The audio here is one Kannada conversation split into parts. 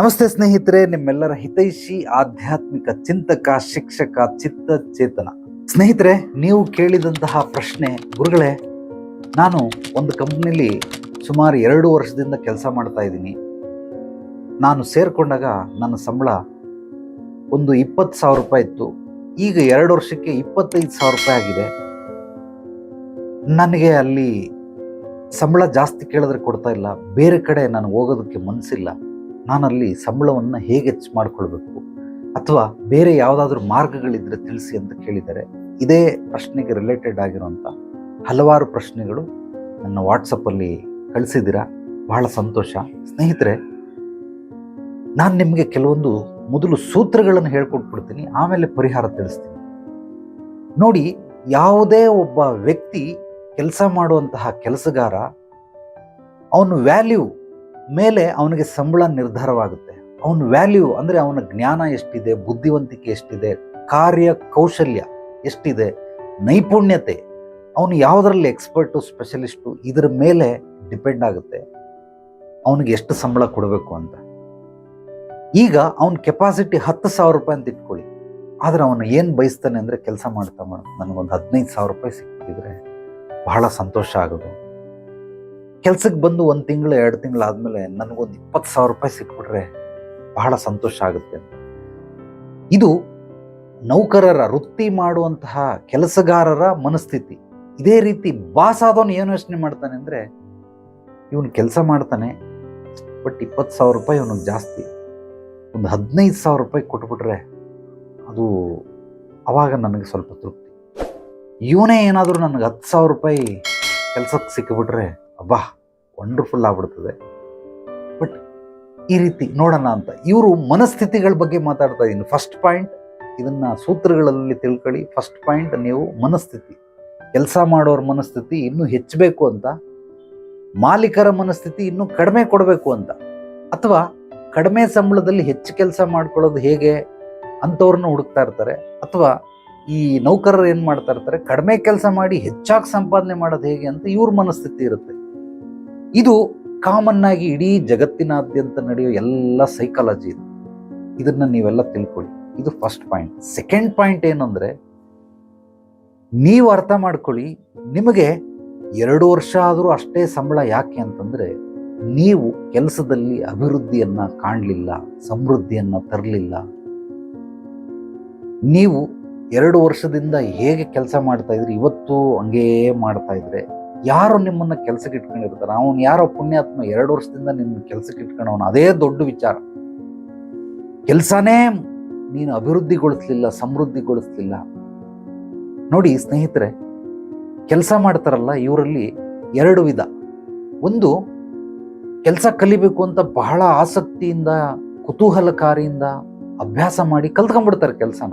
ನಮಸ್ತೆ ಸ್ನೇಹಿತರೆ, ನಿಮ್ಮೆಲ್ಲರ ಹಿತೈಷಿ ಆಧ್ಯಾತ್ಮಿಕ ಚಿಂತಕ, ಶಿಕ್ಷಕ ಚಿತ್ತ ಚೇತನ ಸ್ನೇಹಿತರೆ, ನೀವು ಕೇಳಿದಂತಹ ಪ್ರಶ್ನೆ, ಗುರುಗಳೇ, ನಾನು ಒಂದು ಕಂಪ್ನಿಲಿ ಸುಮಾರು ಎರಡು ವರ್ಷದಿಂದ ಕೆಲಸ ಮಾಡ್ತಾ ಇದ್ದೀನಿ. ನಾನು ಸೇರಿಕೊಂಡಾಗ ನನ್ನ ಸಂಬಳ ಒಂದು ಇಪ್ಪತ್ತು ಸಾವಿರ ರೂಪಾಯಿ ಇತ್ತು. ಈಗ ಎರಡು ವರ್ಷಕ್ಕೆ ಇಪ್ಪತ್ತೈದು ಸಾವಿರ ರೂಪಾಯಿ ಆಗಿದೆ. ನನಗೆ ಅಲ್ಲಿ ಸಂಬಳ ಜಾಸ್ತಿ ಕೇಳಿದ್ರೆ ಕೊಡ್ತಾ ಇಲ್ಲ. ಬೇರೆ ಕಡೆ ನಾನು ಹೋಗೋದಕ್ಕೆ ಮನಸ್ಸಿಲ್ಲ ನಾನಲ್ಲಿ ಸಂಬಳವನ್ನು ಹೇಗೆ ಹೆಚ್ಚು ಮಾಡಿಕೊಳ್ಬೇಕು? ಅಥವಾ ಬೇರೆ ಯಾವುದಾದ್ರೂ ಮಾರ್ಗಗಳಿದ್ರೆ ತಿಳಿಸಿ ಅಂತ ಕೇಳಿದರೆ ಇದೇ ಪ್ರಶ್ನೆಗೆ ರಿಲೇಟೆಡ್ ಆಗಿರುವಂಥ ಹಲವಾರು ಪ್ರಶ್ನೆಗಳು ನನ್ನ ವಾಟ್ಸಪ್ಪಲ್ಲಿ ಕಳಿಸಿದ್ದೀರಾ? ಬಹಳ ಸಂತೋಷ. ಸ್ನೇಹಿತರೆ, ನಾನು ನಿಮಗೆ ಕೆಲವೊಂದು ಮೊದಲು ಸೂತ್ರಗಳನ್ನು ಹೇಳ್ಕೊಟ್ಬಿಡ್ತೀನಿ, ಆಮೇಲೆ ಪರಿಹಾರ ತಿಳಿಸ್ತೀನಿ. ನೋಡಿ, ಯಾವುದೇ ಒಬ್ಬ ವ್ಯಕ್ತಿ ಕೆಲಸ ಮಾಡುವಂತಹ ಕೆಲಸಗಾರ, ಅವನ ವ್ಯಾಲ್ಯೂ ಮೇಲೆ ಅವನಿಗೆ ಸಂಬಳ ನಿರ್ಧಾರವಾಗುತ್ತೆ. ಅವನ ವ್ಯಾಲ್ಯೂ ಅಂದರೆ ಅವನ ಜ್ಞಾನ ಎಷ್ಟಿದೆ, ಬುದ್ಧಿವಂತಿಕೆ ಎಷ್ಟಿದೆ, ಕಾರ್ಯ ಕೌಶಲ್ಯ ಎಷ್ಟಿದೆ, ನೈಪುಣ್ಯತೆ, ಅವನು ಯಾವುದರಲ್ಲಿ ಎಕ್ಸ್ಪರ್ಟು ಸ್ಪೆಷಲಿಸ್ಟು ಇದರ ಮೇಲೆ ಡಿಪೆಂಡ್ ಆಗುತ್ತೆ. ಅವನಿಗೆ ಎಷ್ಟು ಸಂಬಳ ಕೊಡಬೇಕು ಅಂತ. ಈಗ ಅವನ ಕೆಪಾಸಿಟಿ ಹತ್ತು ಸಾವಿರ ರೂಪಾಯಿ ಅಂತ ಇಟ್ಕೊಳ್ಳಿ. ಆದರೆ ಅವನು ಏನು ಬಯಸ್ತಾನೆ ಅಂದರೆ ಕೆಲಸ ಮಾಡ್ತಾ ಮಾಡ ನನಗೊಂದು ಹದಿನೈದು ಸಾವಿರ ರೂಪಾಯಿ ಸಿಕ್ಕಿದ್ರೆ ಬಹಳ ಸಂತೋಷ ಆಗೋದು. ಕೆಲ್ಸಕ್ಕೆ ಬಂದು ಒಂದು ತಿಂಗಳು, ಎರಡು ತಿಂಗಳು ಆದಮೇಲೆ ನನಗೊಂದು ಇಪ್ಪತ್ತು ಸಾವಿರ ರೂಪಾಯಿ ಸಿಕ್ಬಿಟ್ರೆ ಬಹಳ ಸಂತೋಷ ಆಗುತ್ತೆ. ಇದು ನೌಕರರ ವೃತ್ತಿ ಮಾಡುವಂತಹ ಕೆಲಸಗಾರರ ಮನಸ್ಥಿತಿ. ಇದೇ ರೀತಿ ಬಾಸ್ ಆದವನು ಏನು ಯೋಚನೆ ಮಾಡ್ತಾನೆ ಅಂದರೆ, ಇವನು ಕೆಲಸ ಮಾಡ್ತಾನೆ, ಬಟ್ ಇಪ್ಪತ್ತು ಸಾವಿರ ರೂಪಾಯಿ ಇವನಿಗೆ ಜಾಸ್ತಿ. ಒಂದು ಹದಿನೈದು ಸಾವಿರ ರೂಪಾಯಿ ಕೊಟ್ಬಿಟ್ರೆ ಅದು ಅವಾಗ ನನಗೆ ಸ್ವಲ್ಪ ತೃಪ್ತಿ. ಇವನೇ ಏನಾದರೂ ನನಗೆ ಹತ್ತು ಸಾವಿರ ರೂಪಾಯಿ ಕೆಲಸಕ್ಕೆ ಸಿಕ್ಕಿಬಿಟ್ರೆ ಅಬ್ಬಾ ವಂಡರ್ಫುಲ್ ಆಗ್ಬಿಡ್ತದೆ. ಬಟ್ ಈ ರೀತಿ ನೋಡೋಣ ಅಂತ ಇವರು ಮನಸ್ಥಿತಿಗಳ ಬಗ್ಗೆ ಮಾತಾಡ್ತಾ ಇದ್ದೀನಿ. ಫಸ್ಟ್ ಪಾಯಿಂಟ್ ಇದನ್ನು ಸೂತ್ರಗಳಲ್ಲಿ ತಿಳ್ಕೊಳ್ಳಿ. ಫಸ್ಟ್ ಪಾಯಿಂಟ್ ನೀವು ಮನಸ್ಥಿತಿ. ಕೆಲಸ ಮಾಡೋರ ಮನಸ್ಥಿತಿ ಇನ್ನೂ ಹೆಚ್ಚಬೇಕು ಅಂತ. ಮಾಲೀಕರ ಮನಸ್ಥಿತಿ ಇನ್ನೂ ಕಡಿಮೆ ಕೊಡಬೇಕು ಅಂತ. ಅಥವಾ ಕಡಿಮೆ ಸಂಬಳದಲ್ಲಿ ಹೆಚ್ಚು ಕೆಲಸ ಮಾಡ್ಕೊಳ್ಳೋದು ಹೇಗೆ ಅಂಥವ್ರನ್ನ ಹುಡುಕ್ತಾ ಇರ್ತಾರೆ. ಅಥವಾ ಈ ನೌಕರರು ಏನು ಮಾಡ್ತಾ ಇರ್ತಾರೆ? ಕಡಿಮೆ ಕೆಲಸ ಮಾಡಿ ಹೆಚ್ಚಾಗಿ ಸಂಪಾದನೆ ಮಾಡೋದು ಹೇಗೆ ಅಂತ ಇವ್ರ ಮನಸ್ಥಿತಿ ಇರುತ್ತೆ. ಇದು ಕಾಮನ್ ಆಗಿ ಇಡೀ ಜಗತ್ತಿನಾದ್ಯಂತ ನಡೆಯೋ ಎಲ್ಲ ಸೈಕಾಲಜಿ ಇದು. ಇದನ್ನ ನೀವೆಲ್ಲ ತಿಳ್ಕೊಳ್ಳಿ. ಇದು ಫಸ್ಟ್ ಪಾಯಿಂಟ್ ಸೆಕೆಂಡ್ ಪಾಯಿಂಟ್ ಏನಂದ್ರೆ, ನೀವು ಅರ್ಥ ಮಾಡ್ಕೊಳ್ಳಿ, ನಿಮಗೆ ಎರಡು ವರ್ಷ ಆದರೂ ಅಷ್ಟೇ ಸಂಬಳ ಯಾಕೆ ಅಂತಂದ್ರೆ, ನೀವು ಕೆಲಸದಲ್ಲಿ ಅಭಿವೃದ್ಧಿಯನ್ನು ಕಾಣಲಿಲ್ಲ, ಸಮೃದ್ಧಿಯನ್ನು ತರಲಿಲ್ಲ. ನೀವು ಎರಡು ವರ್ಷದಿಂದ ಹೇಗೆ ಕೆಲಸ ಮಾಡ್ತಾ ಇದ್ರಿ, ಇವತ್ತು ಹಂಗೇ ಮಾಡ್ತಾ ಇದ್ರೆ ಯಾರು ನಿಮ್ಮನ್ನ ಕೆಲ್ಸಕ್ಕೆ ಇಟ್ಕೊಂಡಿರ್ತಾರೆ. ಅವನು ಯಾರೋ ಪುಣ್ಯಾತ್ಮ ಎರಡು ವರ್ಷದಿಂದ ನಿನ್ನ ಕೆಲ್ಸಕ್ಕೆ ಇಟ್ಕೊಂಡವನು. ಅದೇ ದೊಡ್ಡ ವಿಚಾರ. ಕೆಲಸನೇ ನೀನು ಅಭಿವೃದ್ಧಿಗೊಳಿಸ್ಲಿಲ್ಲ, ಸಮೃದ್ಧಿಗೊಳಿಸ್ಲಿಲ್ಲ. ನೋಡಿ ಸ್ನೇಹಿತರೆ, ಕೆಲಸ ಮಾಡ್ತಾರಲ್ಲ ಇವರಲ್ಲಿ ಎರಡು ವಿಧ. ಒಂದು, ಕೆಲಸ ಕಲಿಬೇಕು ಅಂತ ಬಹಳ ಆಸಕ್ತಿಯಿಂದ, ಕುತೂಹಲಕಾರಿಯಿಂದ ಅಭ್ಯಾಸ ಮಾಡಿ ಕಲ್ತ್ಕೊಂಡ್ಬಿಡ್ತಾರೆ ಕೆಲಸನ.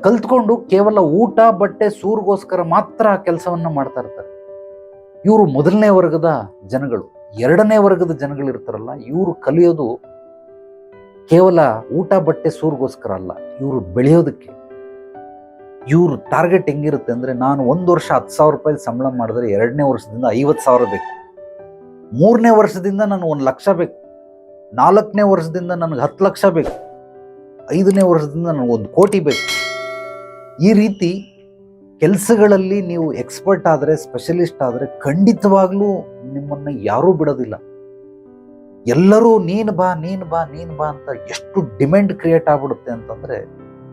ಕಲ್ತ್ಕೊಂಡು ಕೇವಲ ಊಟ, ಬಟ್ಟೆ, ಸೂರಿಗೋಸ್ಕರ ಮಾತ್ರ ಕೆಲಸವನ್ನು ಮಾಡ್ತಾ ಇರ್ತಾರೆ. ಇವರು ಮೊದಲನೇ ವರ್ಗದ ಜನಗಳು, ಎರಡನೇ ವರ್ಗದ ಜನಗಳು ಇರ್ತಾರಲ್ಲ, ಇವರು ಕಲಿಯೋದು ಕೇವಲ ಊಟ ಬಟ್ಟೆ ಸೂರ್ಗೋಸ್ಕರ ಅಲ್ಲ, ಇವರು ಬೆಳೆಯೋದಕ್ಕೆ. ಇವರು ಟಾರ್ಗೆಟ್ ಹೆಂಗಿರುತ್ತೆ ಅಂದರೆ ನಾನು ಒಂದು ವರ್ಷ ಹತ್ತು ಸಾವಿರ ರೂಪಾಯಿ ಸಂಬಳ ಮಾಡಿದ್ರೆ ಎರಡನೇ ವರ್ಷದಿಂದ ಐವತ್ತು ಸಾವಿರ ಬೇಕು. ಮೂರನೇ ವರ್ಷದಿಂದ ನಾನು ಒಂದು ಲಕ್ಷ ಬೇಕು. ನಾಲ್ಕನೇ ವರ್ಷದಿಂದ ನನಗೆ ಹತ್ತು ಲಕ್ಷ ಬೇಕು. ಐದನೇ ವರ್ಷದಿಂದ ನನಗೆ ಒಂದು ಕೋಟಿ ಬೇಕು. ಈ ರೀತಿ ಕೆಲಸಗಳಲ್ಲಿ ನೀವು ಎಕ್ಸ್ಪರ್ಟ್ ಆದರೆ ಸ್ಪೆಷಲಿಸ್ಟ್ ಆದರೆ ಖಂಡಿತವಾಗ್ಲೂ ನಿಮ್ಮನ್ನು ಯಾರೂ ಬಿಡೋದಿಲ್ಲ. ಎಲ್ಲರೂ ನೀನು ಬಾ ನೀನು ಬಾ ನೀನು ಬಾ ಅಂತ ಎಷ್ಟು ಡಿಮ್ಯಾಂಡ್ ಕ್ರಿಯೇಟ್ ಆಗ್ಬಿಡುತ್ತೆ ಅಂತಂದರೆ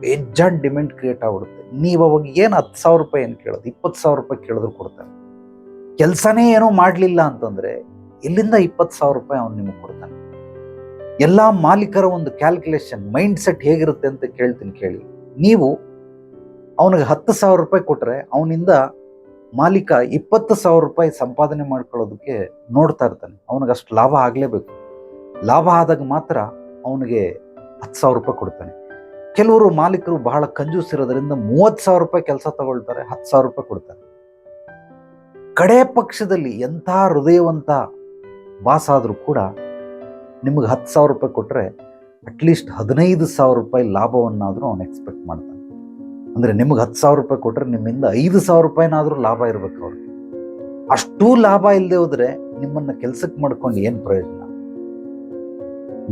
ಬೇಜಾನ್ ಡಿಮ್ಯಾಂಡ್ ಕ್ರಿಯೇಟ್ ಆಗ್ಬಿಡುತ್ತೆ. ನೀವು ಅವಾಗ ಏನು ಹತ್ತು ಸಾವಿರ ರೂಪಾಯಿ ಏನು ಕೇಳೋದು? ಇಪ್ಪತ್ತು ಸಾವಿರ ರೂಪಾಯಿ ಕೇಳಿದ್ರು ಕೊಡ್ತಾರೆ. ಕೆಲಸನೇ ಏನೋ ಮಾಡಲಿಲ್ಲ ಅಂತಂದರೆ ಇಲ್ಲಿಂದ ಇಪ್ಪತ್ತು ಸಾವಿರ ರೂಪಾಯಿ ಅವನು ನಿಮಗೆ ಕೊಡ್ತಾನೆ. ಎಲ್ಲ ಮಾಲೀಕರ ಒಂದು ಕ್ಯಾಲ್ಕುಲೇಷನ್ ಮೈಂಡ್ ಸೆಟ್ ಹೇಗಿರುತ್ತೆ ಅಂತ ಕೇಳ್ತೀನಿ ಕೇಳಿ. ನೀವು ಅವನಿಗೆ ಹತ್ತು ಸಾವಿರ ರೂಪಾಯಿ ಕೊಟ್ಟರೆ ಅವನಿಂದ ಮಾಲೀಕ ಇಪ್ಪತ್ತು ಸಾವಿರ ರೂಪಾಯಿ ಸಂಪಾದನೆ ಮಾಡ್ಕೊಳ್ಳೋದಕ್ಕೆ ನೋಡ್ತಾ ಇರ್ತಾನೆ. ಅವನಿಗೆ ಅಷ್ಟು ಲಾಭ ಆಗಲೇಬೇಕು. ಲಾಭ ಆದಾಗ ಮಾತ್ರ ಅವನಿಗೆ ಹತ್ತು ಸಾವಿರ ರೂಪಾಯಿ ಕೊಡ್ತಾನೆ. ಕೆಲವರು ಮಾಲೀಕರು ಬಹಳ ಕಂಜೂಸ್ ಇರೋದ್ರಿಂದ ಮೂವತ್ತು ಸಾವಿರ ರೂಪಾಯಿ ಕೆಲಸ ತಗೊಳ್ತಾರೆ, ಹತ್ತು ಸಾವಿರ ರೂಪಾಯಿ ಕೊಡ್ತಾರೆ. ಕಡೆ ಪಕ್ಷದಲ್ಲಿ ಎಂಥ ಹೃದಯವಂತ ಬಾಸ್ ಆದರೂ ಕೂಡ ನಿಮಗೆ ಹತ್ತು ಸಾವಿರ ರೂಪಾಯಿ ಕೊಟ್ಟರೆ ಅಟ್ಲೀಸ್ಟ್ ಹದಿನೈದು ಸಾವಿರ ರೂಪಾಯಿ ಲಾಭವನ್ನಾದರೂ ಅವನು ಎಕ್ಸ್ಪೆಕ್ಟ್ ಮಾಡ್ತಾನೆ. ಅಂದರೆ ನಿಮಗೆ ಹತ್ತು ಸಾವಿರ ರೂಪಾಯಿ ಕೊಟ್ಟರೆ ನಿಮ್ಮಿಂದ ಐದು ಸಾವಿರ ರೂಪಾಯಿನಾದರೂ ಲಾಭ ಇರಬೇಕು ಅವ್ರಿಗೆ. ಅಷ್ಟೂ ಲಾಭ ಇಲ್ಲದೆ ಹೋದರೆ ನಿಮ್ಮನ್ನು ಕೆಲಸಕ್ಕೆ ಮಾಡ್ಕೊಂಡು ಏನು ಪ್ರಯೋಜನ?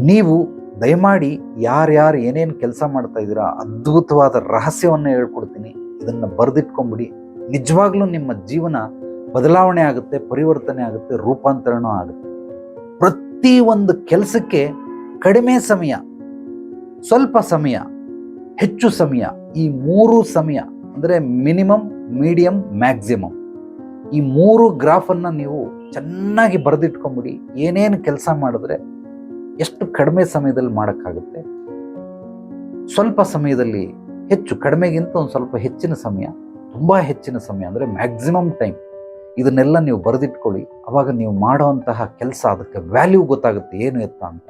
ನೀವು ದಯಮಾಡಿ ಯಾರ್ಯಾರು ಏನೇನು ಕೆಲಸ ಮಾಡ್ತಾ ಇದ್ದೀರಾ, ಅದ್ಭುತವಾದ ರಹಸ್ಯವನ್ನು ಹೇಳ್ಕೊಡ್ತೀನಿ. ಇದನ್ನು ಬರೆದಿಟ್ಕೊಂಬಿಡಿ. ನಿಜವಾಗ್ಲೂ ನಿಮ್ಮ ಜೀವನ ಬದಲಾವಣೆ ಆಗುತ್ತೆ, ಪರಿವರ್ತನೆ ಆಗುತ್ತೆ ರೂಪಾಂತರಣೂ ಆಗುತ್ತೆ. ಪ್ರತಿ ಒಂದು ಕೆಲಸಕ್ಕೆ ಕಡಿಮೆ ಸಮಯ, ಸ್ವಲ್ಪ ಸಮಯ, ಹೆಚ್ಚು ಸಮಯ ಈ ಮೂರು ಸಮಯ ಅಂದರೆ ಮಿನಿಮಮ್, ಮೀಡಿಯಂ, ಮ್ಯಾಕ್ಸಿಮಮ್. ಈ ಮೂರು ಗ್ರಾಫನ್ನು ನೀವು ಚೆನ್ನಾಗಿ ಬರೆದಿಟ್ಕೊಂಬಿಡಿ. ಏನೇನು ಕೆಲಸ ಮಾಡಿದ್ರೆ ಎಷ್ಟು ಕಡಿಮೆ ಸಮಯದಲ್ಲಿ ಮಾಡೋಕ್ಕಾಗುತ್ತೆ? ಸ್ವಲ್ಪ ಸಮಯದಲ್ಲಿ ಹೆಚ್ಚು, ಕಡಿಮೆಗಿಂತ ಒಂದು ಸ್ವಲ್ಪ ಹೆಚ್ಚಿನ ಸಮಯ, ತುಂಬ ಹೆಚ್ಚಿನ ಸಮಯ ಅಂದರೆ ಮ್ಯಾಕ್ಸಿಮಮ್ ಟೈಮ್. ಇದನ್ನೆಲ್ಲ ನೀವು ಬರೆದಿಟ್ಕೊಳ್ಳಿ. ಅವಾಗ ನೀವು ಮಾಡೋವಂತಹ ಕೆಲಸ, ಅದಕ್ಕೆ ವ್ಯಾಲ್ಯೂ ಗೊತ್ತಾಗುತ್ತೆ, ಏನು ಎತ್ತ ಅಂತ.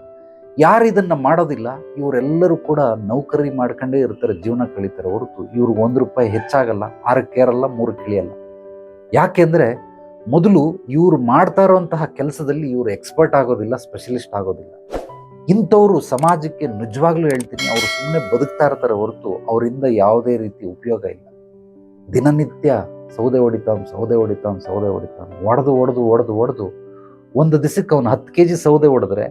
ಯಾರು ಇದನ್ನು ಮಾಡೋದಿಲ್ಲ, ಇವರೆಲ್ಲರೂ ಕೂಡ ನೌಕರಿ ಮಾಡ್ಕೊಂಡೇ ಇರ್ತಾರೆ, ಜೀವನ ಕಳೀತಾರೆ ಹೊರತು. ಇವ್ರಿಗೆ ಒಂದು ರೂಪಾಯಿ ಹೆಚ್ಚಾಗಲ್ಲ, ಆರಕ್ಕೆ ಏರಲ್ಲ ಮೂರಕ್ಕೆ ಇಳಿಯಲ್ಲ ಯಾಕೆಂದರೆ ಮೊದಲು ಇವರು ಮಾಡ್ತಾ ಇರುವಂತಹ ಕೆಲಸದಲ್ಲಿ ಇವರು ಎಕ್ಸ್ಪರ್ಟ್ ಆಗೋದಿಲ್ಲ ಸ್ಪೆಷಲಿಸ್ಟ್ ಆಗೋದಿಲ್ಲ. ಇಂಥವರು ಸಮಾಜಕ್ಕೆ ನಿಜವಾಗ್ಲೂ ಹೇಳ್ತೀನಿ, ಅವರು ಸುಮ್ಮನೆ ಬದುಕ್ತಾ ಇರ್ತಾರೆ ಹೊರತು, ಅವರಿಂದ ಯಾವುದೇ ರೀತಿ ಉಪಯೋಗ ಇಲ್ಲ. ದಿನನಿತ್ಯ ಸೌದೆ ಹೊಡಿತಾವ್ ಸೌದೆ ಹೊಡಿತಾವ್ ಸೌದೆ ಹೊಡಿತಾವ್ ಒಡೆದು ಒಡೆದು ಒಡೆದು ಒಡೆದು, ಒಂದು ದಿವಸಕ್ಕೆ ಅವನು ಹತ್ತು ಕೆ ಜಿ ಸೌದೆ ಹೊಡೆದ್ರೆ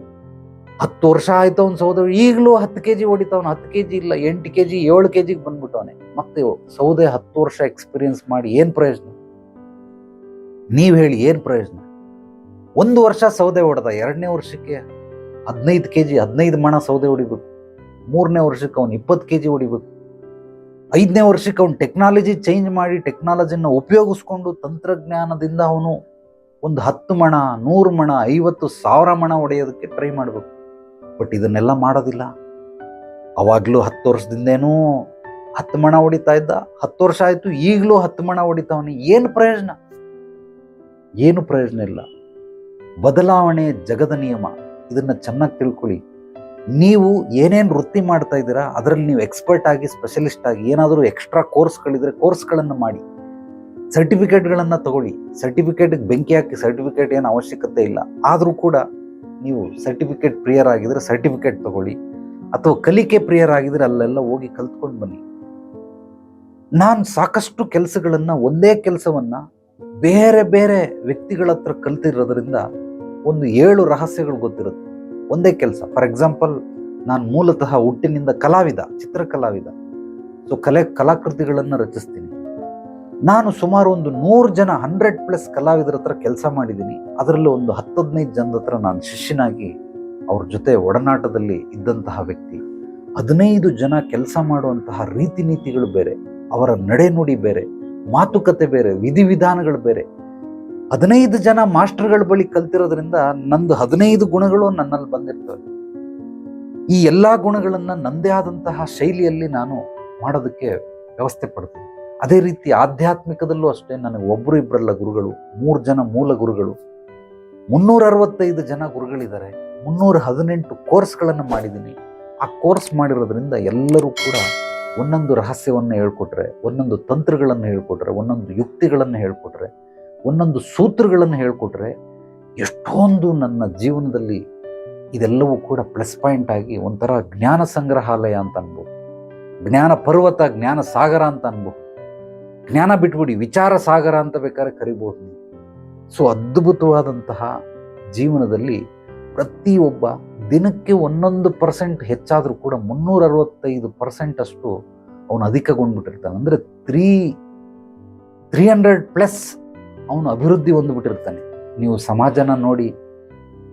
ಹತ್ತು ವರ್ಷ ಆಯ್ತು ಅವ್ನು ಸೌದೆ ಈಗಲೂ ಹತ್ತು ಕೆ ಜಿ ಹೊಡಿತಾವನು. ಹತ್ತು ಕೆ ಜಿ ಇಲ್ಲ, ಎಂಟು ಕೆ ಜಿ ಏಳು ಕೆ ಜಿಗೆ ಬಂದ್ಬಿಟ್ಟವನೆ. ಮತ್ತೆ ಸೌದೆ ಹತ್ತು ವರ್ಷ ಎಕ್ಸ್ಪೀರಿಯನ್ಸ್ ಮಾಡಿ ಏನು ಪ್ರಯೋಜನ? ನೀವು ಹೇಳಿ ಏನು ಪ್ರಯೋಜನ? ಒಂದು ವರ್ಷ ಸೌದೆ ಹೊಡೆದ, ಎರಡನೇ ವರ್ಷಕ್ಕೆ ಹದಿನೈದು ಕೆ ಜಿ ಹದಿನೈದು ಮಣ ಸೌದೆ ಹೊಡಿಬೇಕು. ಮೂರನೇ ವರ್ಷಕ್ಕೆ ಅವ್ನು ಇಪ್ಪತ್ತು ಕೆ ಜಿ ಹೊಡಿಬೇಕು. ಐದನೇ ವರ್ಷಕ್ಕೆ ಅವ್ನು ಟೆಕ್ನಾಲಜಿ ಚೇಂಜ್ ಮಾಡಿ ಟೆಕ್ನಾಲಜಿನ ಉಪಯೋಗಿಸ್ಕೊಂಡು ತಂತ್ರಜ್ಞಾನದಿಂದ ಅವನು ಒಂದು ಹತ್ತು ಮಣ, ನೂರು ಮಣ, ಐವತ್ತು ಸಾವಿರ ಮಣ ಹೊಡೆಯೋದಕ್ಕೆ ಟ್ರೈ ಮಾಡಬೇಕು. ಬಟ್ ಇದನ್ನೆಲ್ಲ ಮಾಡೋದಿಲ್ಲ. ಅವಾಗಲೂ ಹತ್ತು ವರ್ಷದಿಂದೇನೂ ಹತ್ತು ಮಣ ಹೊಡಿತಾ ಇದ್ದ. ಹತ್ತು ವರ್ಷ ಆಯಿತು, ಈಗಲೂ ಹತ್ತು ಮಣ ಹೊಡಿತಾವನಿ. ಏನು ಪ್ರಯೋಜನ? ಏನು ಪ್ರಯೋಜನ ಇಲ್ಲ. ಬದಲಾವಣೆ ಜಗದ ನಿಯಮ. ಇದನ್ನು ಚೆನ್ನಾಗಿ ತಿಳ್ಕೊಳ್ಳಿ. ನೀವು ಏನೇನು ವೃತ್ತಿ ಮಾಡ್ತಾ ಇದ್ದೀರಾ, ಅದರಲ್ಲಿ ನೀವು ಎಕ್ಸ್ಪರ್ಟ್ ಆಗಿ ಸ್ಪೆಷಲಿಸ್ಟ್ ಆಗಿ, ಏನಾದರೂ ಎಕ್ಸ್ಟ್ರಾ ಕೋರ್ಸ್ಗಳಿದ್ರೆ ಕೋರ್ಸ್ಗಳನ್ನು ಮಾಡಿ. ಸರ್ಟಿಫಿಕೇಟ್ಗಳನ್ನು ತಗೊಳ್ಳಿ. ಸರ್ಟಿಫಿಕೇಟ್ಗೆ ಬೆಂಕಿ ಹಾಕಿ ಸರ್ಟಿಫಿಕೇಟ್ ಏನು ಅವಶ್ಯಕತೆ ಇಲ್ಲ. ಆದರೂ ಕೂಡ ನೀವು ಸರ್ಟಿಫಿಕೇಟ್ ಪ್ರಿಯರ್ ಆಗಿದ್ರೆ ಸರ್ಟಿಫಿಕೇಟ್ ತಗೊಳ್ಳಿ. ಅಥವಾ ಕಲಿಕೆ ಪ್ರಿಯರ್ ಆಗಿದ್ರೆ ಅಲ್ಲೆಲ್ಲ ಹೋಗಿ ಕಲ್ತ್ಕೊಂಡು ಬನ್ನಿ. ನಾನು ಸಾಕಷ್ಟು ಕೆಲಸಗಳನ್ನು ಒಂದೇ ಕೆಲಸವನ್ನು ಬೇರೆ ಬೇರೆ ವ್ಯಕ್ತಿಗಳ ಹತ್ರ ಕಲ್ತಿರೋದ್ರಿಂದ ಒಂದು ಏಳು ರಹಸ್ಯಗಳು ಗೊತ್ತಿರುತ್ತೆ. ಒಂದೇ ಕೆಲಸ. ಫಾರ್ ಎಕ್ಸಾಂಪಲ್ ನಾನು ಮೂಲತಃ ಹುಟ್ಟಿನಿಂದ ಕಲಾವಿದ, ಚಿತ್ರಕಲಾವಿದ. ಸೊ ಕಲೆ, ಕಲಾಕೃತಿಗಳನ್ನು ರಚಿಸ್ತೀನಿ. ನಾನು ಸುಮಾರು ಒಂದು ನೂರು ಜನ ಹಂಡ್ರೆಡ್ ಪ್ಲಸ್ ಕಲಾವಿದರ ಹತ್ರ ಕೆಲಸ ಮಾಡಿದ್ದೀನಿ. ಅದರಲ್ಲೂ ಒಂದು ಹತ್ತು ಹದಿನೈದು ಜನದ ಹತ್ರ ನಾನು ಶಿಷ್ಯನಾಗಿ ಅವ್ರ ಜೊತೆ ಒಡನಾಟದಲ್ಲಿ ಇದ್ದಂತಹ ವ್ಯಕ್ತಿ. ಹದಿನೈದು ಜನ ಕೆಲಸ ಮಾಡುವಂತಹ ರೀತಿ ನೀತಿಗಳು ಬೇರೆ, ಅವರ ನಡೆನುಡಿ ಬೇರೆ, ಮಾತುಕತೆ ಬೇರೆ, ವಿಧಿವಿಧಾನಗಳು ಬೇರೆ. ಹದಿನೈದು ಜನ ಮಾಸ್ಟರ್ಗಳ ಬಳಿ ಕಲ್ತಿರೋದ್ರಿಂದ ನಂದು ಹದಿನೈದು ಗುಣಗಳು ನನ್ನಲ್ಲಿ ಬಂದಿರ್ತವೆ. ಈ ಎಲ್ಲ ಗುಣಗಳನ್ನು ನನ್ನದೇ ಆದಂತಹ ಶೈಲಿಯಲ್ಲಿ ನಾನು ಮಾಡೋದಕ್ಕೆ ವ್ಯವಸ್ಥೆ ಪಡ್ತೀನಿ. ಅದೇ ರೀತಿ ಆಧ್ಯಾತ್ಮಿಕದಲ್ಲೂ ಅಷ್ಟೇ ನನಗೆ ಒಬ್ಬರು ಇಬ್ಬರಲ್ಲ ಗುರುಗಳು, ಮೂರು ಜನ ಮೂಲ ಗುರುಗಳು. ಮುನ್ನೂರ ಅರವತ್ತೈದು ಜನ ಗುರುಗಳಿದ್ದಾರೆ. ಮುನ್ನೂರ ಹದಿನೆಂಟು ಕೋರ್ಸ್ಗಳನ್ನು ಮಾಡಿದ್ದೀನಿ. ಆ ಕೋರ್ಸ್ ಮಾಡಿರೋದ್ರಿಂದ ಎಲ್ಲರೂ ಕೂಡ ಒಂದೊಂದು ರಹಸ್ಯವನ್ನು ಹೇಳ್ಕೊಟ್ರೆ, ಒಂದೊಂದು ತಂತ್ರಗಳನ್ನು ಹೇಳ್ಕೊಟ್ರೆ, ಒಂದೊಂದು ಯುಕ್ತಿಗಳನ್ನು ಹೇಳ್ಕೊಟ್ರೆ, ಒಂದೊಂದು ಸೂತ್ರಗಳನ್ನು ಹೇಳ್ಕೊಟ್ರೆ ಎಷ್ಟೊಂದು ನನ್ನ ಜೀವನದಲ್ಲಿ ಇದೆಲ್ಲವೂ ಕೂಡ ಪ್ಲಸ್ ಪಾಯಿಂಟ್ ಆಗಿ ಒಂಥರ ಜ್ಞಾನ ಸಂಗ್ರಹಾಲಯ ಅಂತ ಅನ್ಬೋದು. ಜ್ಞಾನ ಪರ್ವತ, ಜ್ಞಾನ ಸಾಗರ ಅಂತ ಅನ್ಬೋದು. ಜ್ಞಾನ ಬಿಟ್ಬಿಡಿ, ವಿಚಾರ ಸಾಗರ ಅಂತ ಬೇಕಾದ್ರೆ ಕರಿಬೋದು ಸೊ ಅದ್ಭುತವಾದಂತಹ ಜೀವನದಲ್ಲಿ ಪ್ರತಿಯೊಬ್ಬ ದಿನಕ್ಕೆ ಒಂದೊಂದು ಪರ್ಸೆಂಟ್ ಹೆಚ್ಚಾದರೂ ಕೂಡ ಮುನ್ನೂರ ಅರವತ್ತೈದು ಪರ್ಸೆಂಟ್ ಅಷ್ಟು ಅವನು ಅಧಿಕಗೊಂಡ್ಬಿಟ್ಟಿರ್ತಾನೆ. ಅಂದರೆ ತ್ರೀ ತ್ರೀ ಹಂಡ್ರೆಡ್ ಪ್ಲಸ್ ಅವನು ಅಭಿವೃದ್ಧಿ ಹೊಂದ್ಬಿಟ್ಟಿರ್ತಾನೆ. ನೀವು ಸಮಾಜನ ನೋಡಿ,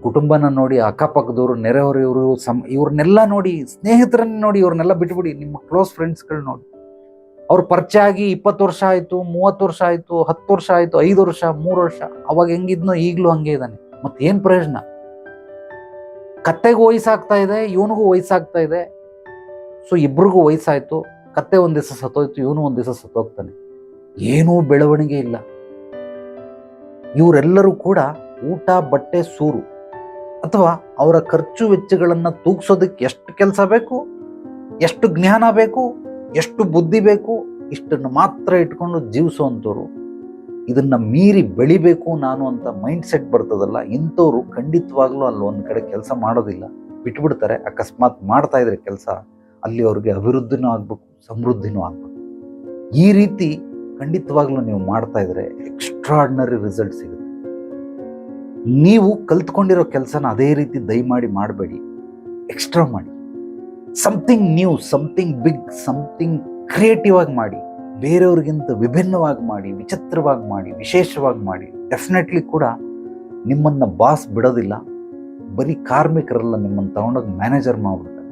ಕುಟುಂಬನ ನೋಡಿ, ಅಕ್ಕಪಕ್ಕದವರು, ನೆರೆಹೊರೆಯವರು, ಸಮ್, ಇವ್ರನ್ನೆಲ್ಲ ನೋಡಿ, ಸ್ನೇಹಿತರನ್ನ ನೋಡಿ, ಇವ್ರನ್ನೆಲ್ಲ ಬಿಟ್ಬಿಡಿ, ನಿಮ್ಮ ಕ್ಲೋಸ್ ಫ್ರೆಂಡ್ಸ್ಗಳು ನೋಡಿ. ಅವ್ರು ಪರಿಚಯ ಆಗಿ ಇಪ್ಪತ್ತು ವರ್ಷ ಆಯಿತು, ಮೂವತ್ತು ವರ್ಷ ಆಯಿತು, ಹತ್ತು ವರ್ಷ ಆಯಿತು, ಐದು ವರ್ಷ, ಮೂರು ವರ್ಷ, ಅವಾಗ ಹೆಂಗಿದ್ನೋ ಈಗಲೂ ಹಂಗೆ ಇದ್ದಾನೆ ಮತ್ತೇನು ಪ್ರಯೋಜನ? ಕತ್ತೆಗೂ ವಯಸ್ಸಾಗ್ತಾ ಇದೆ, ಇವನಿಗೂ ವಯಸ್ಸಾಗ್ತಾ ಇದೆ. ಸೊ ಇಬ್ರಿಗೂ ವಯಸ್ಸಾಯಿತು, ಕತ್ತೆ ಒಂದು ದಿವಸ ಸತ್ತೋಯ್ತು, ಇವನು ಒಂದು ದಿವಸ ಸತ್ತೋಗ್ತಾನೆ. ಏನೂ ಬೆಳವಣಿಗೆ ಇಲ್ಲ. ಇವರೆಲ್ಲರೂ ಕೂಡ ಊಟ, ಬಟ್ಟೆ, ಸೂರು ಅಥವಾ ಅವರ ಖರ್ಚು ವೆಚ್ಚಗಳನ್ನು ತೂಗಿಸೋದಕ್ಕೆ ಎಷ್ಟು ಕೆಲಸ ಬೇಕು? ಎಷ್ಟು ಜ್ಞಾನ ಬೇಕು? ಎಷ್ಟು ಬುದ್ಧಿ ಬೇಕು ಇಷ್ಟನ್ನು ಮಾತ್ರ ಇಟ್ಕೊಂಡು ಜೀವಿಸುವಂಥವ್ರು. ಇದನ್ನು ಮೀರಿ ಬೆಳಿಬೇಕು ನಾನು ಅಂತ ಮೈಂಡ್ ಸೆಟ್ ಬರ್ತದಲ್ಲ, ಇಂಥವ್ರು ಖಂಡಿತವಾಗ್ಲೂ ಅಲ್ಲಿ ಒಂದು ಕಡೆ ಕೆಲಸ ಮಾಡೋದಿಲ್ಲ. ಬಿಟ್ಬಿಡ್ತಾರೆ, ಅಕಸ್ಮಾತ್ ಮಾಡ್ತಾ ಇದ್ರೆ ಕೆಲಸ, ಅಲ್ಲಿ ಅವ್ರಿಗೆ ಅಭಿವೃದ್ಧಿನೂ ಆಗಬೇಕು, ಸಮೃದ್ಧಿನೂ ಆಗಬೇಕು. ಈ ರೀತಿ ಖಂಡಿತವಾಗ್ಲೂ ನೀವು ಮಾಡ್ತಾ ಇದ್ರೆ ಎಕ್ಸ್ಟ್ರಾಡ್ನರಿ ರಿಸಲ್ಟ್ ಸಿಗುತ್ತೆ. ನೀವು ಕಲ್ತ್ಕೊಂಡಿರೋ ಕೆಲಸನ ಅದೇ ರೀತಿ ದಯಮಾಡಿ ಮಾಡಬೇಡಿ. ಎಕ್ಸ್ಟ್ರಾ ಮಾಡಿ. Something new something big something creative ಆಗಿ ಮಾಡಿ, ಬೇರೆಯವ್ರಿಗಿಂತ ವಿಭಿನ್ನವಾಗಿ ಮಾಡಿ, ವಿಚಿತ್ರವಾಗಿ ಮಾಡಿ, ವಿಶೇಷವಾಗಿ ಮಾಡಿ ಡೆಫಿನೆಟ್ಲಿ ಕೂಡ ನಿಮ್ಮನ್ನು ಬಾಸ್ ಬಿಡೋದಿಲ್ಲ. ಬರೀ ಕಾರ್ಮಿಕರೆಲ್ಲ ನಿಮ್ಮನ್ನು ತಗೊಂಡೋಗಿ ಮ್ಯಾನೇಜರ್ ಮಾಡಿಬಿಡ್ತಾರೆ.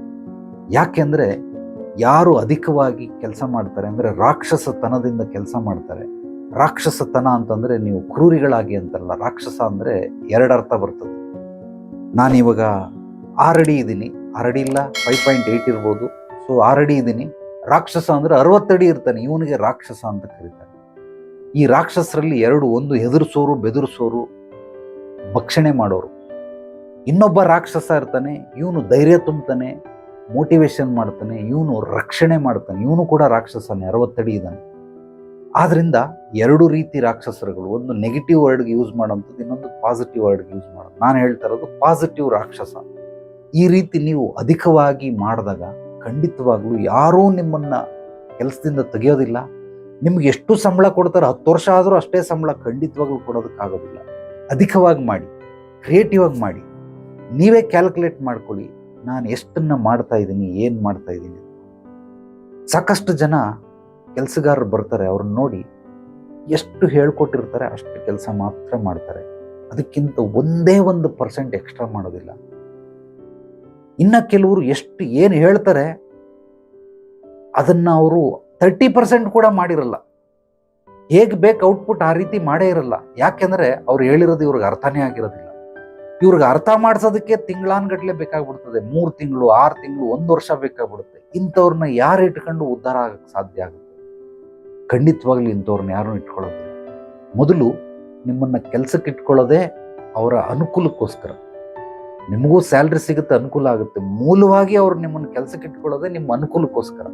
ಯಾಕೆಂದರೆ ಯಾರು ಅಧಿಕವಾಗಿ ಕೆಲಸ ಮಾಡ್ತಾರೆ ಅಂದರೆ ರಾಕ್ಷಸತನದಿಂದ ಕೆಲಸ ಮಾಡ್ತಾರೆ. ರಾಕ್ಷಸತನ ಅಂತಂದರೆ ನೀವು ಕ್ರೂರಿಗಳಾಗಿ ಅಂತಲ್ಲ ರಾಕ್ಷಸ ಅಂದರೆ ಎರಡು ಅರ್ಥ ಬರ್ತದೆ ನಾನಿವಾಗ ಆರಡಿ ಇದ್ದೀನಿ ಆರಡಿ ಇಲ್ಲ ಫೈವ್ ಪಾಯಿಂಟ್ ಏಯ್ಟ್ ಇರ್ಬೋದು. ಸೊ ಆರಡಿ ಇದ್ದೀನಿ. ರಾಕ್ಷಸ ಅಂದರೆ ಅರವತ್ತಡಿ ಇರ್ತಾನೆ. ಇವನಿಗೆ ರಾಕ್ಷಸ ಅಂತ ಕರೀತಾರೆ. ಈ ರಾಕ್ಷಸರಲ್ಲಿ ಎರಡು, ಒಂದು ಹೆದರಿಸೋರು, ಬೆದರಿಸೋರು, ಭಕ್ಷಣೆ ಮಾಡೋರು. ಇನ್ನೊಬ್ಬ ರಾಕ್ಷಸ ಇರ್ತಾನೆ, ಇವನು ಧೈರ್ಯ ತುಂಬ್ತಾನೆ ಮೋಟಿವೇಶನ್ ಮಾಡ್ತಾನೆ, ಇವನು ರಕ್ಷಣೆ ಮಾಡ್ತಾನೆ. ಇವನು ಕೂಡ ರಾಕ್ಷಸನೇ, ಅರವತ್ತಡಿ ಇದ್ದಾನೆ. ಆದ್ದರಿಂದ ಎರಡು ರೀತಿ ರಾಕ್ಷಸರುಗಳು, ಒಂದು ನೆಗೆಟಿವ್ ವರ್ಡ್ಗೆ ಯೂಸ್ ಮಾಡೋಂಥದ್ದು ಇನ್ನೊಂದು ಪಾಸಿಟಿವ್ ವರ್ಡ್ಗೆ ಯೂಸ್ ಮಾಡೋದು. ನಾನು ಹೇಳ್ತಾ ಇರೋದು ಪಾಸಿಟಿವ್ ರಾಕ್ಷಸ. ಈ ರೀತಿ ನೀವು ಅಧಿಕವಾಗಿ ಮಾಡಿದಾಗ ಖಂಡಿತವಾಗಲೂ ಯಾರೂ ನಿಮ್ಮನ್ನು ಕೆಲಸದಿಂದ ತೆಗೆಯೋದಿಲ್ಲ. ನಿಮ್ಗೆ ಎಷ್ಟು ಸಂಬಳ ಕೊಡ್ತಾರೋ ಹತ್ತು ವರ್ಷ ಆದರೂ ಅಷ್ಟೇ ಸಂಬಳ ಖಂಡಿತವಾಗ್ಲೂ ಕೊಡೋದಕ್ಕಾಗೋದಿಲ್ಲ. ಅಧಿಕವಾಗಿ ಮಾಡಿ ಕ್ರಿಯೇಟಿವ್ ಆಗಿ ಮಾಡಿ, ನೀವೇ ಕ್ಯಾಲ್ಕುಲೇಟ್ ಮಾಡ್ಕೊಳ್ಳಿ, ನಾನು ಎಷ್ಟನ್ನು ಮಾಡ್ತಾ ಇದ್ದೀನಿ, ಏನು ಮಾಡ್ತಾ ಇದ್ದೀನಿ. ಸಾಕಷ್ಟು ಜನ ಕೆಲಸಗಾರರು ಬರ್ತಾರೆ, ಅವ್ರನ್ನ ನೋಡಿ ಎಷ್ಟು ಹೇಳ್ಕೊಟ್ಟಿರ್ತಾರೆ ಅಷ್ಟು ಕೆಲಸ ಮಾತ್ರ ಮಾಡ್ತಾರೆ. ಅದಕ್ಕಿಂತ ಒಂದೇ ಒಂದು ಪರ್ಸೆಂಟ್ ಎಕ್ಸ್ಟ್ರಾ ಮಾಡೋದಿಲ್ಲ. ಇನ್ನು ಕೆಲವರು ಎಷ್ಟು ಏನು ಹೇಳ್ತಾರೆ, ಅದನ್ನು ಅವರು ತರ್ಟಿ ಪರ್ಸೆಂಟ್ ಕೂಡ ಮಾಡಿರಲ್ಲ. ಹೇಗೆ ಬೇಕು ಔಟ್ಪುಟ್ ಆ ರೀತಿ ಮಾಡೇ ಇರಲ್ಲ. ಯಾಕೆಂದರೆ ಅವ್ರು ಹೇಳಿರೋದು ಇವ್ರಿಗೆ ಅರ್ಥನೇ ಆಗಿರೋದಿಲ್ಲ. ಇವ್ರಿಗೆ ಅರ್ಥ ಮಾಡಿಸೋದಕ್ಕೆ ತಿಂಗಳಾನ್ಗಟ್ಲೆ ಬೇಕಾಗ್ಬಿಡ್ತದೆ. ಮೂರು ತಿಂಗಳು, ಆರು ತಿಂಗಳು, ಒಂದು ವರ್ಷ ಬೇಕಾಗ್ಬಿಡುತ್ತೆ. ಇಂಥವ್ರನ್ನ ಯಾರು ಇಟ್ಕೊಂಡು ಉದ್ಧಾರ ಆಗಕ್ಕೆ ಸಾಧ್ಯ ಆಗುತ್ತೆ? ಖಂಡಿತವಾಗ್ಲೂ ಇಂಥವ್ರನ್ನ ಯಾರೂ ಇಟ್ಕೊಳ್ಳೋದಿಲ್ಲ. ಮೊದಲು ನಿಮ್ಮನ್ನು ಕೆಲಸಕ್ಕೆ ಇಟ್ಕೊಳ್ಳೋದೇ ಅವರ ಅನುಕೂಲಕ್ಕೋಸ್ಕರ. ನಿಮಗೂ ಸ್ಯಾಲ್ರಿ ಸಿಗುತ್ತೆ, ಅನುಕೂಲ ಆಗುತ್ತೆ. ಮೂಲವಾಗಿ ಅವ್ರು ನಿಮ್ಮನ್ನು ಕೆಲಸಕ್ಕೆ ಇಟ್ಕೊಳ್ಳೋದೇ ನಿಮ್ಮ ಅನುಕೂಲಕ್ಕೋಸ್ಕರ.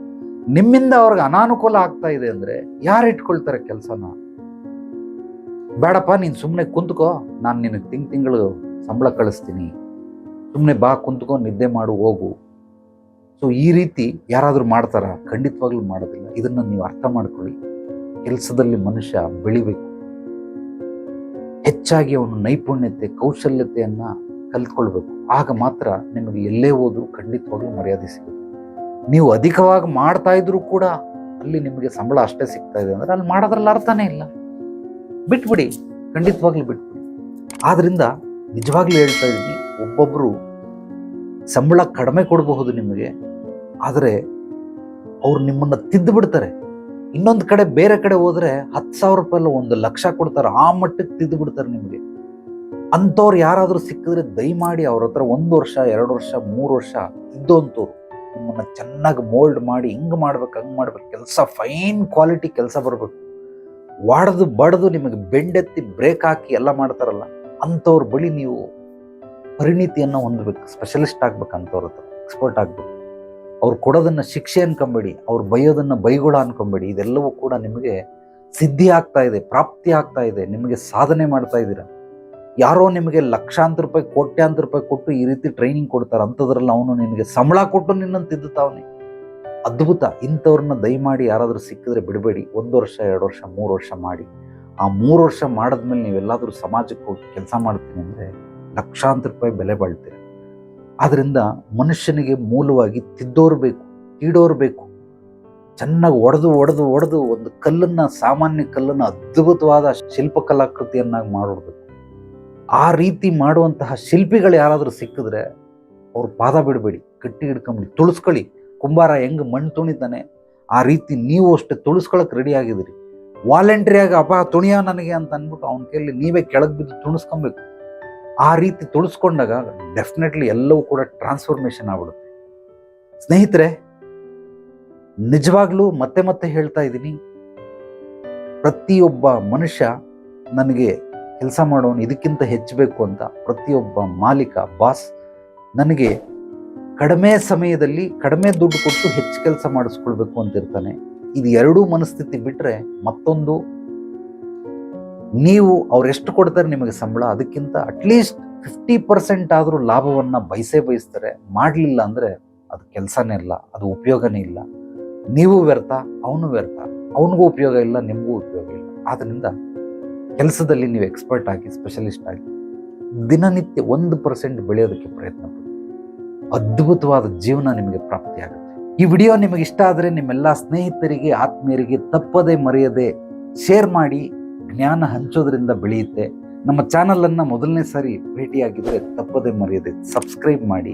ನಿಮ್ಮಿಂದ ಅವ್ರಿಗೆ ಅನಾನುಕೂಲ ಆಗ್ತಾ ಇದೆ ಅಂದ್ರೆ ಯಾರು ಇಟ್ಕೊಳ್ತಾರೆ ಕೆಲಸನ? ಬೇಡಪ್ಪ, ನೀನು ಸುಮ್ಮನೆ ಕುಂತ್ಕೋ. ನಾನು ನಿನಗೆ ತಿಂಗ್ ತಿಂಗಳು ಸಂಬಳ ಕಳಿಸ್ತೀನಿ. ಸುಮ್ಮನೆ ಬಾ, ಕುಂತ್ಕೋ, ನಿದ್ದೆ ಮಾಡು, ಹೋಗು. ಸೊ ಈ ರೀತಿ ಯಾರಾದರೂ ಮಾಡ್ತಾರ? ಖಂಡಿತವಾಗ್ಲೂ ಮಾಡೋದಿಲ್ಲ. ಇದನ್ನು ನೀವು ಅರ್ಥ ಮಾಡ್ಕೊಳ್ಳಿ. ಕೆಲಸದಲ್ಲಿ ಮನುಷ್ಯ ಬೆಳಿಬೇಕು. ಹೆಚ್ಚಾಗಿ ಅವನು ನೈಪುಣ್ಯತೆ, ಕೌಶಲ್ಯತೆಯನ್ನ ಕಲ್ತ್ಕೊಳ್ಬೇಕು. ಆಗ ಮಾತ್ರ ನಿಮಗೆ ಎಲ್ಲೇ ಹೋದ್ರೂ ಖಂಡಿತವಾಗ್ಲೂ ಮರ್ಯಾದೆ ಸಿಗುತ್ತೆ. ನೀವು ಅಧಿಕವಾಗಿ ಮಾಡ್ತಾ ಇದ್ರೂ ಕೂಡ ಅಲ್ಲಿ ನಿಮಗೆ ಸಂಬಳ ಅಷ್ಟೇ ಸಿಗ್ತಾ ಇದೆ ಅಂದ್ರೆ ಅಲ್ಲಿ ಮಾಡೋದ್ರಲ್ಲಿ ಅರ್ಥನೇ ಇಲ್ಲ. ಬಿಟ್ಬಿಡಿ. ಖಂಡಿತವಾಗ್ಲೂ ಬಿಟ್ಬಿಡಿ. ಆದ್ರಿಂದ ನಿಜವಾಗ್ಲೂ ಹೇಳ್ತಾ ಇದ್ದೀನಿ, ಒಬ್ಬೊಬ್ರು ಸಂಬಳ ಕಡಿಮೆ ಕೊಡಬಹುದು ನಿಮಗೆ, ಆದರೆ ಅವ್ರು ನಿಮ್ಮನ್ನ ತಿದ್ದು ಬಿಡ್ತಾರೆ. ಇನ್ನೊಂದು ಕಡೆ ಬೇರೆ ಕಡೆ ಹೋದರೆ ಹತ್ತು ಸಾವಿರ ರೂಪಾಯಿ ಒಂದು ಲಕ್ಷ ಕೊಡ್ತಾರೆ, ಆ ಮಟ್ಟಕ್ಕೆ ತಿದ್ದು ಬಿಡ್ತಾರೆ ನಿಮಗೆ. ಅಂಥವ್ರು ಯಾರಾದರೂ ಸಿಕ್ಕಿದ್ರೆ ದಯಮಾಡಿ ಅವ್ರ ಹತ್ರ ಒಂದು ವರ್ಷ, ಎರಡು ವರ್ಷ, ಮೂರು ವರ್ಷ ಇದ್ದಂತೂ ನಿಮ್ಮನ್ನು ಚೆನ್ನಾಗಿ ಮೋಲ್ಡ್ ಮಾಡಿ ಹಿಂಗೆ ಮಾಡ್ಬೇಕು, ಹಂಗೆ ಮಾಡ್ಬೇಕು, ಕೆಲಸ ಫೈನ್ ಕ್ವಾಲಿಟಿ ಕೆಲಸ ಬರಬೇಕು. ಒಡೆದು ಬಡ್ದು ನಿಮಗೆ ಬೆಂಡೆತ್ತಿ ಬ್ರೇಕ್ ಹಾಕಿ ಎಲ್ಲ ಮಾಡ್ತಾರಲ್ಲ, ಅಂಥವ್ರ ಬಳಿ ನೀವು ಪರಿಣಿತಿಯನ್ನು ಹೊಂದಬೇಕು. ಸ್ಪೆಷಲಿಸ್ಟ್ ಆಗ್ಬೇಕು ಅಂಥವ್ರ ಹತ್ರ ಎಕ್ಸ್ಪರ್ಟ್ ಆಗ್ಬೇಕು. ಅವ್ರು ಕೊಡೋದನ್ನು ಶಿಕ್ಷೆ ಅನ್ಕೊಂಬೇಡಿ, ಅವ್ರು ಬೈಯೋದನ್ನು ಬೈಗುಳ ಅನ್ಕೊಂಬೇಡಿ. ಇದೆಲ್ಲವೂ ಕೂಡ ನಿಮಗೆ ಸಿದ್ಧಿ ಆಗ್ತಾ ಇದೆ, ಪ್ರಾಪ್ತಿ ಆಗ್ತಾ ಇದೆ, ನಿಮಗೆ ಸಾಧನೆ ಮಾಡ್ತಾ ಇದ್ದೀರಾ. ಯಾರೋ ನಿಮಗೆ ಲಕ್ಷಾಂತರ ರೂಪಾಯಿ, ಕೋಟ್ಯಾಂತರ ರೂಪಾಯಿ ಕೊಟ್ಟು ಈ ರೀತಿ ಟ್ರೈನಿಂಗ್ ಕೊಡ್ತಾರೆ. ಅಂಥದ್ರಲ್ಲಿ ಅವನು ನಿನಗೆ ಸಂಬಳ ಕೊಟ್ಟು ನಿನ್ನನ್ನು ತಿದ್ದುತ್ತಾವನೆ ಅದ್ಭುತ. ಇಂಥವ್ರನ್ನ ದಯಮಾಡಿ ಯಾರಾದರೂ ಸಿಕ್ಕಿದ್ರೆ ಬಿಡಬೇಡಿ. ಒಂದು ವರ್ಷ, ಎರಡು ವರ್ಷ, ಮೂರು ವರ್ಷ ಮಾಡಿ. ಆ ಮೂರು ವರ್ಷ ಮಾಡಿದ್ಮೇಲೆ ನೀವೆಲ್ಲಾದರೂ ಸಮಾಜಕ್ಕೆ ಹೋಗಿ ಕೆಲಸ ಮಾಡ್ತೀನಿ ಅಂದರೆ ಲಕ್ಷಾಂತರ ರೂಪಾಯಿ ಬೆಲೆ ಬಾಳ್ತೀರಿ. ಆದ್ದರಿಂದ ಮನುಷ್ಯನಿಗೆ ಮೂಲವಾಗಿ ತಿದ್ದೋರು ಬೇಕು, ತೀಡೋರು ಬೇಕು. ಚೆನ್ನಾಗಿ ಒಡೆದು ಒಡೆದು ಒಡೆದು ಒಂದು ಕಲ್ಲನ್ನು, ಸಾಮಾನ್ಯ ಕಲ್ಲನ್ನು ಅದ್ಭುತವಾದ ಶಿಲ್ಪಕಲಾಕೃತಿಯನ್ನಾಗಿ ಮಾಡಿಬಿಡ್ಬೇಕು. ಆ ರೀತಿ ಮಾಡುವಂತಹ ಶಿಲ್ಪಿಗಳು ಯಾರಾದರೂ ಸಿಕ್ಕಿದ್ರೆ ಅವ್ರು ಪಾದ ಬಿಡಬೇಡಿ, ಕಟ್ಟಿ ಹಿಡ್ಕೊಂಬಿಡಿ, ತುಳಿಸ್ಕೊಳ್ಳಿ. ಕುಂಬಾರ ಹೆಂಗೆ ಮಣ್ಣು ತುಣಿತಾನೆ, ಆ ರೀತಿ ನೀವು ಅಷ್ಟೇ ತುಳಿಸ್ಕೊಳಕ್ ರೆಡಿ ಆಗಿದ್ದೀರಿ. ವಾಲಂಟ್ರಿಯಾಗಿ ಅಪ್ಪ ತುಣಿಯ ನನಗೆ ಅಂತ ಅಂದ್ಬಿಟ್ಟು ಅವನ ಕೈಯಲ್ಲಿ ನೀವೇ ಕೆಳಗೆ ಬಿದ್ದು ತುಣಿಸ್ಕೊಬೇಕು. ಆ ರೀತಿ ತುಳಿಸ್ಕೊಂಡಾಗ ಡೆಫಿನೆಟ್ಲಿ ಎಲ್ಲವೂ ಕೂಡ ಟ್ರಾನ್ಸ್ಫಾರ್ಮೇಷನ್ ಆಗ್ಬಿಡುತ್ತೆ. ಸ್ನೇಹಿತರೆ, ನಿಜವಾಗ್ಲೂ ಮತ್ತೆ ಮತ್ತೆ ಹೇಳ್ತಾ ಇದ್ದೀನಿ. ಪ್ರತಿಯೊಬ್ಬ ಮನುಷ್ಯ ನನಗೆ ಕೆಲಸ ಮಾಡೋನು ಇದಕ್ಕಿಂತ ಹೆಚ್ಚಬೇಕು ಅಂತ ಪ್ರತಿಯೊಬ್ಬ ಮಾಲೀಕ, ಬಾಸ್ ನನಗೆ ಕಡಿಮೆ ಸಮಯದಲ್ಲಿ ಕಡಿಮೆ ದುಡ್ಡು ಕೊಟ್ಟು ಹೆಚ್ಚು ಕೆಲಸ ಮಾಡಿಸ್ಕೊಳ್ಬೇಕು ಅಂತ ಇರ್ತಾನೆ. ಇದು ಎರಡೂ ಮನಸ್ಥಿತಿ ಬಿಟ್ಟರೆ ಮತ್ತೊಂದು ನೀವು ಅವರೆಷ್ಟು ಕೊಡ್ತಾರೆ ನಿಮಗೆ ಸಂಬಳ, ಅದಕ್ಕಿಂತ ಅಟ್ಲೀಸ್ಟ್ ಫಿಫ್ಟಿ ಪರ್ಸೆಂಟ್ ಆದರೂ ಲಾಭವನ್ನು ಬಯಸೇ ಬಯಸ್ತಾರೆ. ಮಾಡಲಿಲ್ಲ ಅಂದರೆ ಅದು ಕೆಲಸನೇ ಇಲ್ಲ, ಅದು ಉಪಯೋಗನೇ ಇಲ್ಲ. ನೀವು ವ್ಯರ್ಥ, ಅವನು ವ್ಯರ್ಥ. ಅವನಿಗೂ ಉಪಯೋಗ ಇಲ್ಲ, ನಿಮಗೂ ಉಪಯೋಗ ಇಲ್ಲ. ಆದ್ದರಿಂದ ಕೆಲಸದಲ್ಲಿ ನೀವು ಎಕ್ಸ್ಪರ್ಟ್ ಆಗಿ ಸ್ಪೆಷಲಿಸ್ಟ್ ಆಗಿ ದಿನನಿತ್ಯ ಒಂದು ಪರ್ಸೆಂಟ್ ಬೆಳೆಯೋದಕ್ಕೆ ಪ್ರಯತ್ನ ಪಡಿ. ಅದ್ಭುತವಾದ ಜೀವನ ನಿಮಗೆ ಪ್ರಾಪ್ತಿಯಾಗುತ್ತೆ. ಈ ವಿಡಿಯೋ ನಿಮಗೆ ಇಷ್ಟ ಆದರೆ ನಿಮ್ಮೆಲ್ಲ ಸ್ನೇಹಿತರಿಗೆ, ಆತ್ಮೀಯರಿಗೆ ತಪ್ಪದೆ ಮರೆಯದೆ ಶೇರ್ ಮಾಡಿ, ಜ್ಞಾನ ಹಂಚೋದ್ರಿಂದ ಬೆಳೆಯುತ್ತೆ. ನಮ್ಮ ಚಾನಲನ್ನು ಮೊದಲನೇ ಸಾರಿ ಭೇಟಿಯಾಗಿದ್ದರೆ ತಪ್ಪದೆ ಮರೆಯದೆ ಸಬ್ಸ್ಕ್ರೈಬ್ ಮಾಡಿ.